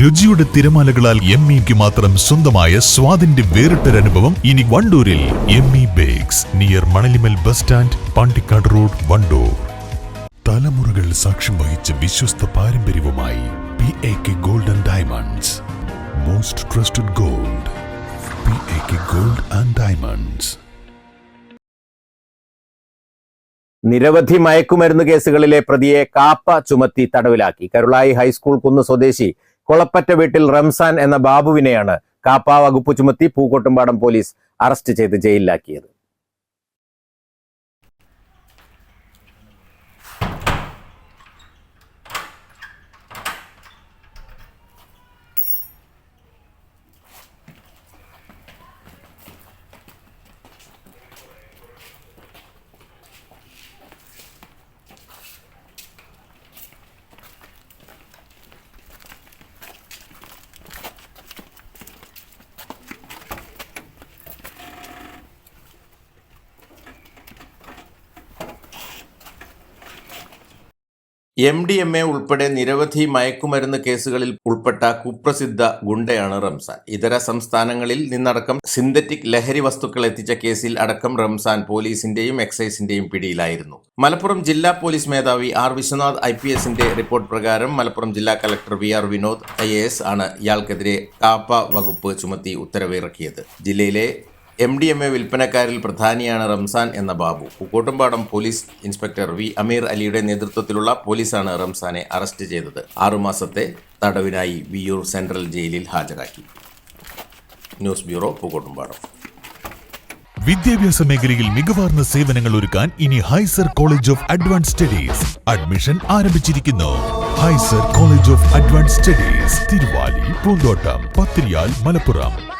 രുചിയുടെ തിരമാലകളാൽ എം ഇക്ക് മാത്രം സ്വന്തമായ സ്വാദിന്റെ വേറിട്ടൊരനുഭവം ഇനി വണ്ടൂരിൽ M E bakes near Manalimal bus stand Pandikkad road Wandoor. തലമുറകൾ സാക്ഷ്യം വഹിച്ച വിശ്വസ്ത പാരമ്പര്യവുമായി P A K gold and diamonds most trusted gold P A K gold and diamonds നിരവധി മയക്കുമരുന്ന് കേസുകളിലെ പ്രതിയെ കാപ്പ ചുമത്തി തടവിലാക്കി. കരുളായി ഹൈസ്കൂൾ കുന്ന് സ്വദേശി കൊളപ്പറ്റ വീട്ടിൽ റംസാൻ എന്ന ബാബുവിനെയാണ് കാപ്പ വകുപ്പ് ചുമത്തി പൂക്കോട്ടുംപാടം പോലീസ് അറസ്റ്റ് ചെയ്ത് ജയിലിലാക്കിയത്. എം ഡി എം എ ഉൾപ്പെടെ നിരവധി മയക്കുമരുന്ന് കേസുകളിൽ ഉൾപ്പെട്ട കുപ്രസിദ്ധ ഗുണ്ടയാണ് റംസാൻ. ഇതര സംസ്ഥാനങ്ങളിൽ നിന്നടക്കം സിന്തറ്റിക് ലഹരി വസ്തുക്കൾ എത്തിച്ച കേസിൽ അടക്കം റംസാൻ പോലീസിന്റെയും എക്സൈസിന്റെയും പിടിയിലായിരുന്നു. മലപ്പുറം ജില്ലാ പോലീസ് മേധാവി ആർ വിശ്വനാഥ് ഐ പി എസിന്റെ റിപ്പോർട്ട് പ്രകാരം മലപ്പുറം ജില്ലാ collector V R Vinod I S ആണ് ഇയാൾക്കെതിരെ കാപ്പ വകുപ്പ് ചുമത്തി ഉത്തരവിറക്കിയത്. ജില്ലയിലെ എം ഡി എം എ വിൽപ്പനക്കാരിൽ പ്രധാനിയാണ് റംസാൻ എന്ന Babu. Pookkottumpadam police inspector V. Ameer അലിയുടെ നേതൃത്വത്തിലുള്ള പോലീസാണ് റംസാനെ അറസ്റ്റ് ചെയ്തത്. ആറുമാസത്തെ തടവിനായി വിയൂർ സെൻട്രൽ ജയിലിൽ ഹാജരാക്കി. News bureau Pookkottumpadam. വിദ്യാഭ്യാസ മേഖലയിൽ മികവാർന്ന സേവനങ്ങൾ ഒരുക്കാൻ ഇനി ഹൈസർ college of advance studies admission ആരംഭിച്ചിരിക്കുന്നു. ഹൈസർ college of advance studies Thiruvali Poonthottam Pathiriyal Malappuram.